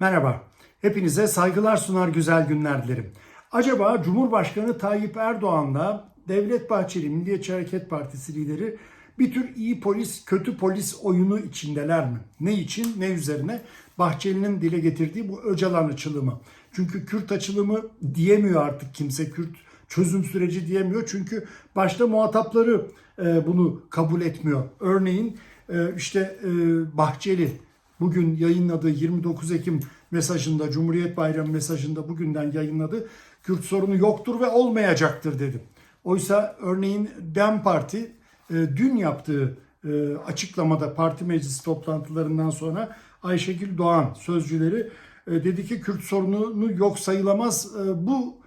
Merhaba. Hepinize saygılar sunar güzel günler dilerim. Acaba Cumhurbaşkanı Tayyip Erdoğan'la Devlet Bahçeli Milliyetçi Hareket Partisi lideri bir tür iyi polis kötü polis oyunu içindeler mi? Ne için ne üzerine? Bahçeli'nin dile getirdiği bu Öcalan açılımı. Çünkü Kürt açılımı diyemiyor artık kimse Kürt çözüm süreci diyemiyor. Çünkü başta muhatapları e, bunu kabul etmiyor. Örneğin e, işte e, Bahçeli bugün yayınladığı 29 Ekim mesajında, Cumhuriyet Bayramı mesajında bugünden yayınladı. Kürt sorunu yoktur ve olmayacaktır dedim. Oysa örneğin DEM Parti e, dün yaptığı e, açıklamada parti meclisi toplantılarından sonra Ayşegül Doğan sözcüleri e, dedi ki Kürt sorununu yok sayılamaz bu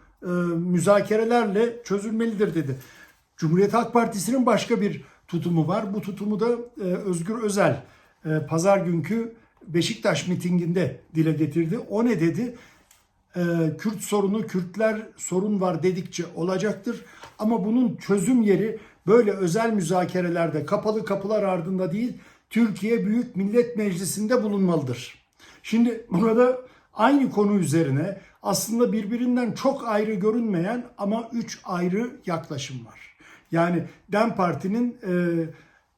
müzakerelerle çözülmelidir dedi. Cumhuriyet Halk Partisi'nin başka bir tutumu var. Bu tutumu da Özgür Özel pazar günkü Beşiktaş mitinginde dile getirdi. O ne dedi? E, Kürt sorunu, Kürtler sorun var dedikçe olacaktır. Ama bunun çözüm yeri böyle özel müzakerelerde kapalı kapılar ardında değil, Türkiye Büyük Millet Meclisi'nde bulunmalıdır. Şimdi burada aynı konu üzerine aslında birbirinden çok ayrı görünmeyen ama üç ayrı yaklaşım var. Yani DEM Parti'nin e,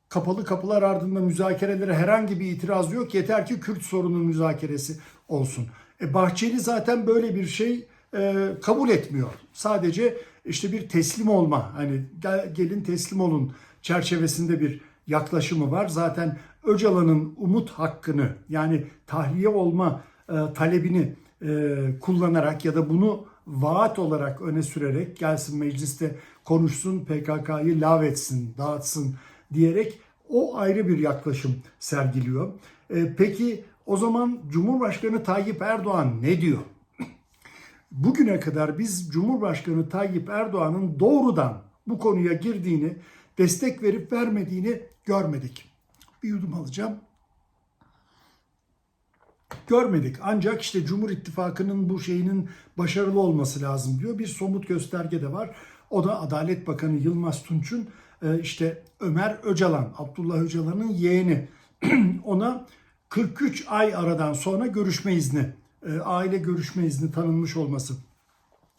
kapalı kapılar ardında müzakerelere herhangi bir itiraz yok. Yeter ki Kürt sorunun müzakeresi olsun. E, Bahçeli zaten böyle bir şey e, kabul etmiyor. Sadece işte bir teslim olma, hani gel, gelin teslim olun çerçevesinde bir yaklaşımı var. Zaten Öcalan'ın umut hakkını yani tahliye olma e, talebini e, kullanarak ya da bunu vaat olarak öne sürerek gelsin mecliste konuşsun PKK'yı lağvetsin, dağıtsın diyerek o ayrı bir yaklaşım sergiliyor. E, peki o zaman Cumhurbaşkanı Tayyip Erdoğan ne diyor? Bugüne kadar biz Cumhurbaşkanı Tayyip Erdoğan'ın doğrudan bu konuya girdiğini, destek verip vermediğini görmedik. Bir yudum alacağım. Görmedik. Ancak işte Cumhur İttifakı'nın bu şeyinin başarılı olması lazım diyor. Bir somut gösterge de var. O da Adalet Bakanı Yılmaz Tunç'un işte Ömer Öcalan, Abdullah Öcalan'ın yeğeni. Ona 43 ay aradan sonra görüşme izni, e, aile görüşme izni tanınmış olması.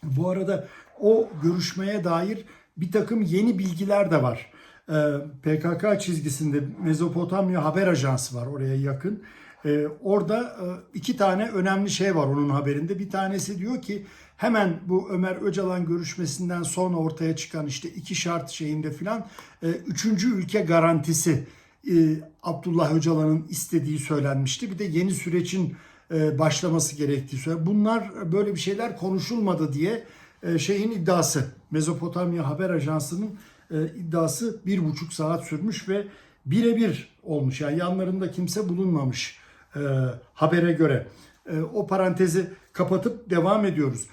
Bu arada o görüşmeye dair bir takım yeni bilgiler de var. E, PKK çizgisinde Mezopotamya Haber Ajansı var oraya yakın. E, orada iki tane önemli şey var onun haberinde. Bir tanesi diyor ki hemen bu Ömer Öcalan görüşmesinden sonra ortaya çıkan işte iki şart şeyinde filan üçüncü ülke garantisi Abdullah Öcalan'ın istediği söylenmişti. Bir de yeni sürecin başlaması gerektiği söyle. Bunlar böyle bir şeyler konuşulmadı diye şeyin iddiası. Mezopotamya Haber Ajansı'nın iddiası bir buçuk saat sürmüş ve birebir olmuş. Yani yanlarında kimse bulunmamış habere göre. O parantezi kapatıp devam ediyoruz.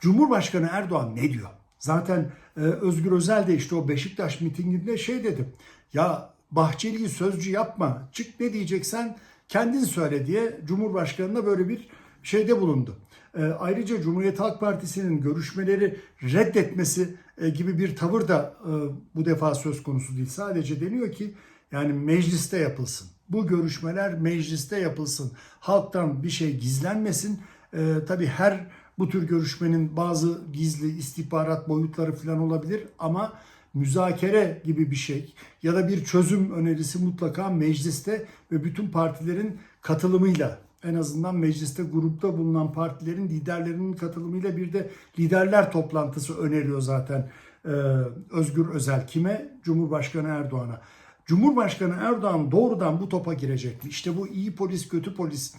Cumhurbaşkanı Erdoğan ne diyor? Zaten Özgür Özel de işte o Beşiktaş mitinginde şey dedi. Ya Bahçeli'yi sözcü yapma. Çık ne diyeceksen kendin söyle diye Cumhurbaşkanı'na böyle bir şeyde bulundu. E, ayrıca Cumhuriyet Halk Partisi'nin görüşmeleri reddetmesi e, gibi bir tavır da e, bu defa söz konusu değil. Sadece deniyor ki yani mecliste yapılsın. Bu görüşmeler mecliste yapılsın. Halktan bir şey gizlenmesin. E, tabii her bu tür görüşmenin bazı gizli istihbarat boyutları falan olabilir ama müzakere gibi bir şey ya da bir çözüm önerisi mutlaka mecliste ve bütün partilerin katılımıyla en azından mecliste grupta bulunan partilerin liderlerinin katılımıyla bir de liderler toplantısı öneriyor zaten ee, Özgür Özel kime? Cumhurbaşkanı Erdoğan'a. Cumhurbaşkanı Erdoğan doğrudan bu topa girecek mi? İşte bu iyi polis kötü polis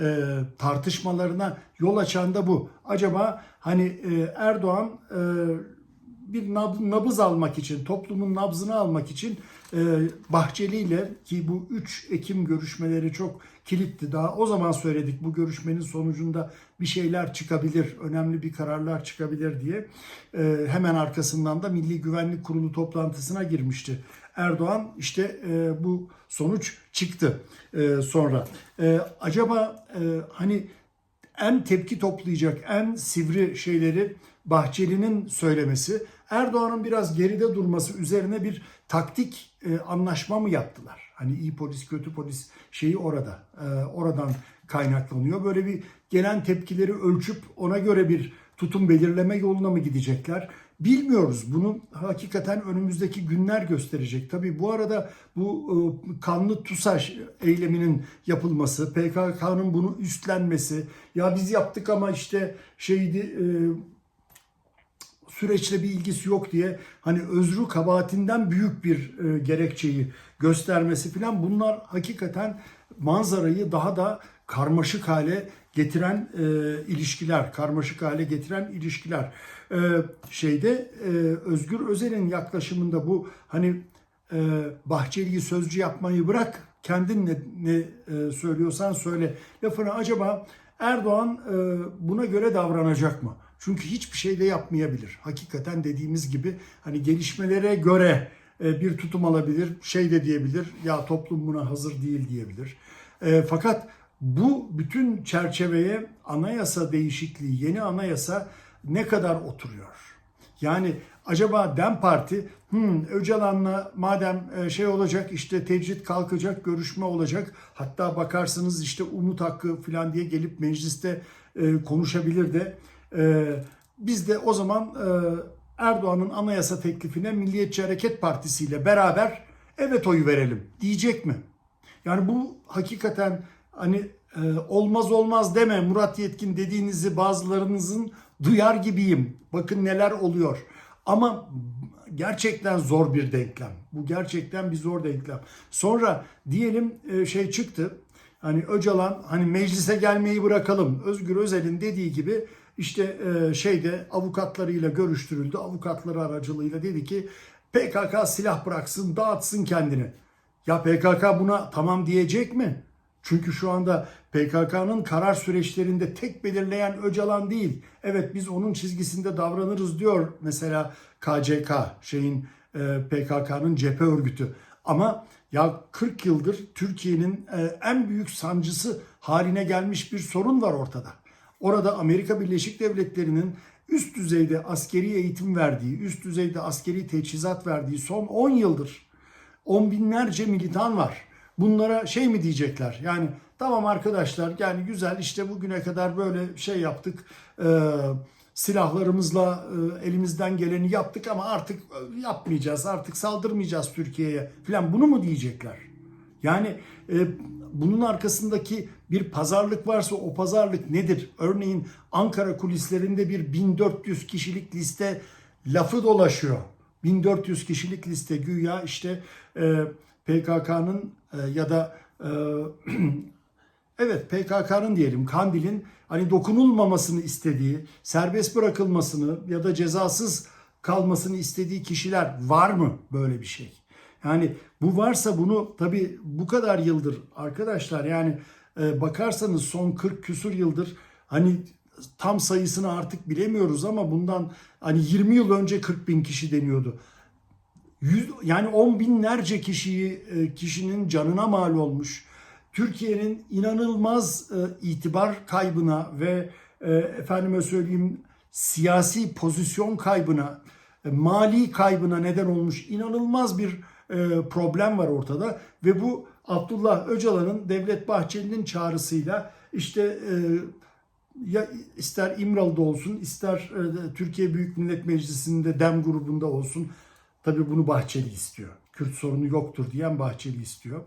e, tartışmalarına yol açan da bu. Acaba hani e, Erdoğan e, bir nabız almak için, toplumun nabzını almak için e, Bahçeli ile ki bu 3 Ekim görüşmeleri çok kilitli. Daha o zaman söyledik bu görüşmenin sonucunda bir şeyler çıkabilir, önemli bir kararlar çıkabilir diye. E, hemen arkasından da Milli Güvenlik Kurulu toplantısına girmişti. Erdoğan işte e, bu sonuç çıktı e, sonra. E, acaba e, hani en tepki toplayacak, en sivri şeyleri Bahçeli'nin söylemesi, Erdoğan'ın biraz geride durması üzerine bir taktik e, anlaşma mı yaptılar? Hani iyi polis, kötü polis şeyi orada, e, oradan kaynaklanıyor. Böyle bir gelen tepkileri ölçüp ona göre bir tutum belirleme yoluna mı gidecekler? Bilmiyoruz. Bunu hakikaten önümüzdeki günler gösterecek. Tabii bu arada bu e, kanlı TUSAŞ eyleminin yapılması, PKK'nın bunu üstlenmesi, ya biz yaptık ama işte şeydi e, süreçle bir ilgisi yok diye hani özrü kabahatinden büyük bir e, gerekçeyi göstermesi filan bunlar hakikaten manzarayı daha da karmaşık hale getiren e, ilişkiler, karmaşık hale getiren ilişkiler. E, şeyde e, Özgür Özel'in yaklaşımında bu hani e, Bahçeli'yi sözcü yapmayı bırak, kendin ne, ne e, söylüyorsan söyle lafını acaba Erdoğan e, buna göre davranacak mı? Çünkü hiçbir şey de yapmayabilir. Hakikaten dediğimiz gibi hani gelişmelere göre e, bir tutum alabilir, şey de diyebilir, ya toplum buna hazır değil diyebilir. E, fakat bu bütün çerçeveye anayasa değişikliği, yeni anayasa ne kadar oturuyor? Yani acaba DEM Parti hmm, Öcalan'la madem e, şey olacak işte tecrit kalkacak, görüşme olacak. Hatta bakarsınız işte umut hakkı falan diye gelip mecliste konuşabilir de. E, biz de o zaman e, Erdoğan'ın anayasa teklifine Milliyetçi Hareket Partisi ile beraber evet oyu verelim diyecek mi? Yani bu hakikaten hani e, olmaz olmaz deme Murat Yetkin dediğinizi bazılarınızın duyar gibiyim. Bakın neler oluyor. Ama gerçekten zor bir denklem. Bu gerçekten bir zor denklem. Sonra diyelim e, şey çıktı. Hani Öcalan hani meclise gelmeyi bırakalım. Özgür Özel'in dediği gibi işte e, şeyde avukatlarıyla görüştürüldü. Avukatları aracılığıyla dedi ki PKK silah bıraksın, dağıtsın kendini. Ya PKK buna tamam diyecek mi? Çünkü şu anda PKK'nın karar süreçlerinde tek belirleyen Öcalan değil. Evet biz onun çizgisinde davranırız diyor mesela KCK şeyin e, PKK'nın cephe örgütü. Ama ya 40 yıldır Türkiye'nin e, en büyük sancısı haline gelmiş bir sorun var ortada. Orada Amerika Birleşik Devletleri'nin üst düzeyde askeri eğitim verdiği, üst düzeyde askeri teçhizat verdiği son 10 yıldır on binlerce militan var. Bunlara şey mi diyecekler? Yani tamam arkadaşlar yani güzel işte bugüne kadar böyle şey yaptık. E, silahlarımızla e, elimizden geleni yaptık ama artık yapmayacağız. Artık saldırmayacağız Türkiye'ye falan bunu mu diyecekler? Yani e, bunun arkasındaki bir pazarlık varsa o pazarlık nedir? Örneğin Ankara kulislerinde bir 1400 kişilik liste lafı dolaşıyor. 1400 kişilik liste güya işte e, PKK'nın e, ya da e, evet PKK'nın diyelim Kandil'in hani dokunulmamasını istediği, serbest bırakılmasını ya da cezasız kalmasını istediği kişiler var mı böyle bir şey? Yani bu varsa bunu tabii bu kadar yıldır arkadaşlar yani e, bakarsanız son 40 küsur yıldır hani tam sayısını artık bilemiyoruz ama bundan hani 20 yıl önce 40 bin kişi deniyordu. Yüz, yani on binlerce kişiyi e, kişinin canına mal olmuş. Türkiye'nin inanılmaz e, itibar kaybına ve e, efendime söyleyeyim siyasi pozisyon kaybına, e, mali kaybına neden olmuş inanılmaz bir problem var ortada ve bu Abdullah Öcalan'ın Devlet Bahçeli'nin çağrısıyla işte e, ya ister İmralı'da olsun ister e, Türkiye Büyük Millet Meclisi'nde DEM grubunda olsun tabii bunu Bahçeli istiyor. Kürt sorunu yoktur diyen Bahçeli istiyor.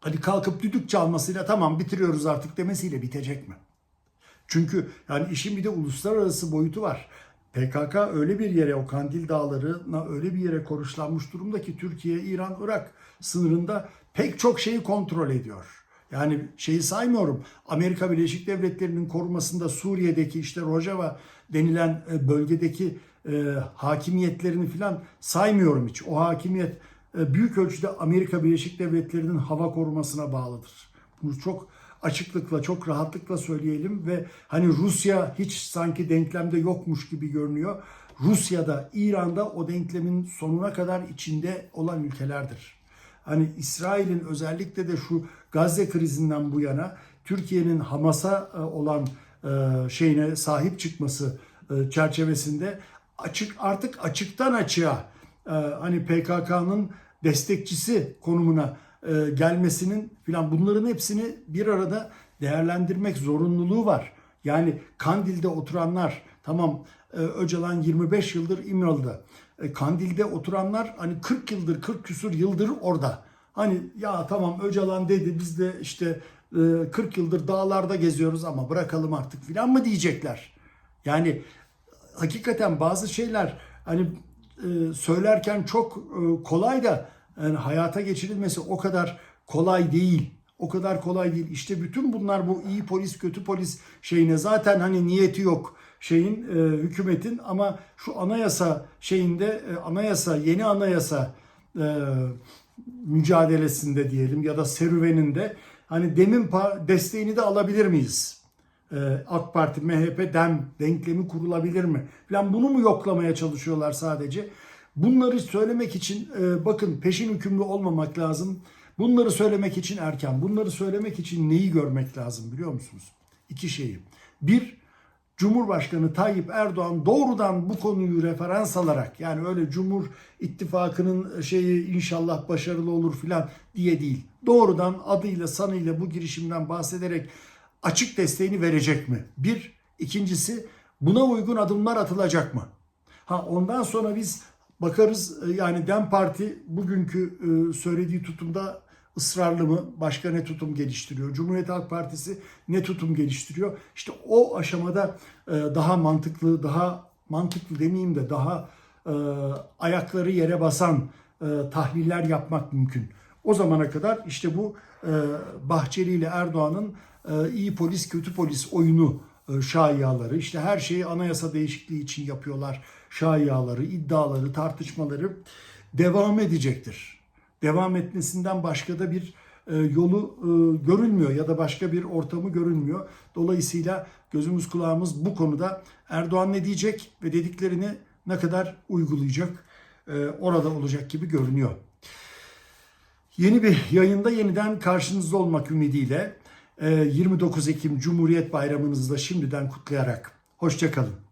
Hani kalkıp düdük çalmasıyla tamam bitiriyoruz artık demesiyle bitecek mi? Çünkü yani işin bir de uluslararası boyutu var. PKK öyle bir yere o Kandil Dağları'na öyle bir yere konuşlanmış durumda ki Türkiye, İran, Irak sınırında pek çok şeyi kontrol ediyor. Yani şeyi saymıyorum. Amerika Birleşik Devletleri'nin korumasında Suriye'deki işte Rojava denilen e, bölgedeki e, hakimiyetlerini falan saymıyorum hiç. O hakimiyet e, büyük ölçüde Amerika Birleşik Devletleri'nin hava korumasına bağlıdır. Bunu çok açıklıkla, çok rahatlıkla söyleyelim ve hani Rusya hiç sanki denklemde yokmuş gibi görünüyor. Rusya'da, İran'da o denklemin sonuna kadar içinde olan ülkelerdir. Hani İsrail'in özellikle de şu Gazze krizinden bu yana Türkiye'nin Hamas'a e, olan e, şeyine sahip çıkması e, çerçevesinde açık artık açıktan açığa hani PKK'nın destekçisi konumuna e, gelmesinin filan bunların hepsini bir arada değerlendirmek zorunluluğu var. Yani Kandil'de oturanlar tamam e, Öcalan 25 yıldır İmralı'da. E, Kandil'de oturanlar hani 40 yıldır 40 küsur yıldır orada. Hani ya tamam Öcalan dedi biz de işte e, 40 yıldır dağlarda geziyoruz ama bırakalım artık filan mı diyecekler. Yani hakikaten bazı şeyler hani e, söylerken çok e, kolay da yani hayata geçirilmesi o kadar kolay değil. O kadar kolay değil. İşte bütün bunlar bu iyi polis kötü polis şeyine zaten hani niyeti yok şeyin e, hükümetin ama şu anayasa şeyinde e, anayasa yeni anayasa e, mücadelesinde diyelim ya da serüveninde hani demin desteğini de alabilir miyiz? Ee, AK Parti, MHP, DEM denklemi kurulabilir mi? Falan bunu mu yoklamaya çalışıyorlar sadece? Bunları söylemek için e, bakın peşin hükümlü olmamak lazım. Bunları söylemek için erken. Bunları söylemek için neyi görmek lazım biliyor musunuz? İki şeyi. Bir, Cumhurbaşkanı Tayyip Erdoğan doğrudan bu konuyu referans alarak yani öyle Cumhur İttifakı'nın şeyi inşallah başarılı olur filan diye değil. Doğrudan adıyla sanıyla bu girişimden bahsederek açık desteğini verecek mi? Bir. ikincisi buna uygun adımlar atılacak mı? Ha ondan sonra biz bakarız e, yani Dem Parti bugünkü e, söylediği tutumda ısrarlı mı? Başka ne tutum geliştiriyor? Cumhuriyet Halk Partisi ne tutum geliştiriyor? İşte o aşamada e, daha mantıklı, daha mantıklı demeyeyim de daha ayakları yere basan tahliller yapmak mümkün. O zamana kadar işte bu Bahçeli ile Erdoğan'ın iyi polis kötü polis oyunu şayiaları işte her şeyi anayasa değişikliği için yapıyorlar şayiaları, iddiaları, tartışmaları devam edecektir. Devam etmesinden başka da bir e, yolu e, görünmüyor ya da başka bir ortamı görünmüyor. Dolayısıyla gözümüz kulağımız bu konuda Erdoğan ne diyecek ve dediklerini ne kadar uygulayacak e, orada olacak gibi görünüyor. Yeni bir yayında yeniden karşınızda olmak ümidiyle e, 29 Ekim Cumhuriyet Bayramınızı da şimdiden kutlayarak hoşçakalın.